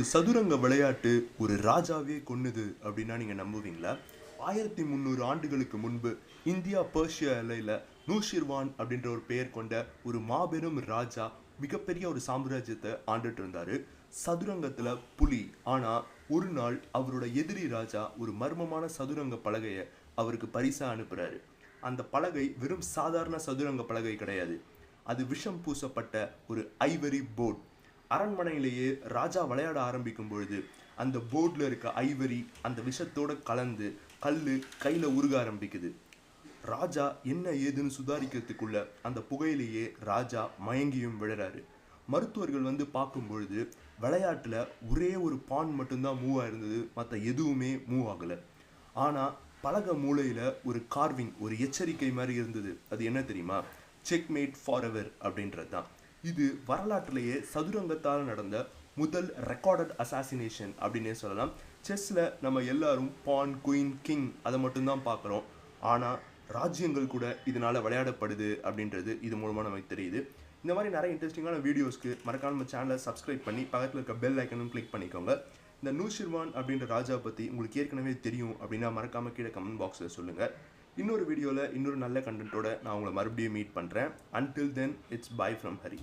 ஒரு சதுரங்க விளையாட்டு ஒரு ராஜாவே கொன்னுது அப்படின்னா நீங்கள் நம்புவீங்களா? ஆயிரத்தி முந்நூறு ஆண்டுகளுக்கு முன்பு இந்தியா பர்ஷியா எல்லையில் நூஷிர்வான் அப்படின்ற ஒரு பெயர் கொண்ட ஒரு மாபெரும் ராஜா மிகப்பெரிய ஒரு சாம்ராஜ்யத்தை ஆண்டுட்டு இருந்தார். சதுரங்கத்தில் புலி. ஆனால் ஒரு நாள் அவரோட எதிரி ராஜா ஒரு மர்மமான சதுரங்க பலகையை அவருக்கு பரிசாக அனுப்புகிறாரு அந்த பலகை வெறும் சாதாரண சதுரங்க பலகை கிடையாது. அது விஷம் பூசப்பட்ட ஒரு ஐவரி போட். அரண்மனையிலேயே ராஜா விளையாட ஆரம்பிக்கும் பொழுது அந்த போர்டில் இருக்க ஐவரி அந்த விஷத்தோட கலந்து கல் கையில் உருக ஆரம்பிக்குது. ராஜா என்ன ஏதுன்னு சுதாரிக்கிறதுக்குள்ள அந்த புகையிலேயே ராஜா மயங்கியும் விழுறாரு. மருத்துவர்கள் வந்து பார்க்கும் பொழுது விளையாட்டில் ஒரே ஒரு பான் மட்டும்தான் மூவ் ஆயிருந்தது மற்ற எதுவுமே மூவ் ஆகலை. ஆனால் பலக மூலையில் ஒரு கார்விங் ஒரு எச்சரிக்கை மாதிரி இருந்தது. அது என்ன தெரியுமா? செக்மேட் ஃபார் எவர் அப்படின்றது தான் இது வரலாற்றிலேயே சதுரங்கத்தால் நடந்த முதல் ரெக்கார்டட் அசாசினேஷன் அப்படின்னே சொல்லலாம். செஸ்ஸில் நம்ம எல்லாரும் பான் குயின் கிங் அதை மட்டும்தான் பார்க்குறோம். ஆனால் ராஜ்யங்கள் கூட இதனால் விளையாடப்படுது அப்படின்றது இது மூலமாக நமக்கு தெரியுது. இந்த மாதிரி நிறைய இன்ட்ரெஸ்டிங்கான வீடியோஸ்க்கு மறக்காம நம்ம சேனலை சப்ஸ்கிரைப் பண்ணி பக்கத்தில் இருக்க பெல் ஐக்கனும் கிளிக் பண்ணிக்கோங்க. இந்த நூஷிர்வான் அப்படின்ற ராஜா பற்றி உங்களுக்கு ஏற்கனவே தெரியும் அப்படின்னா மறக்காமல் கீழே கமெண்ட் பாக்ஸில் சொல்லுங்கள் இன்னொரு வீடியோவில் இன்னொரு நல்ல கண்டென்ட்டோட நான் உங்களை மறுபடியும் மீட் பண்ணுறேன் until then it's bye from Hari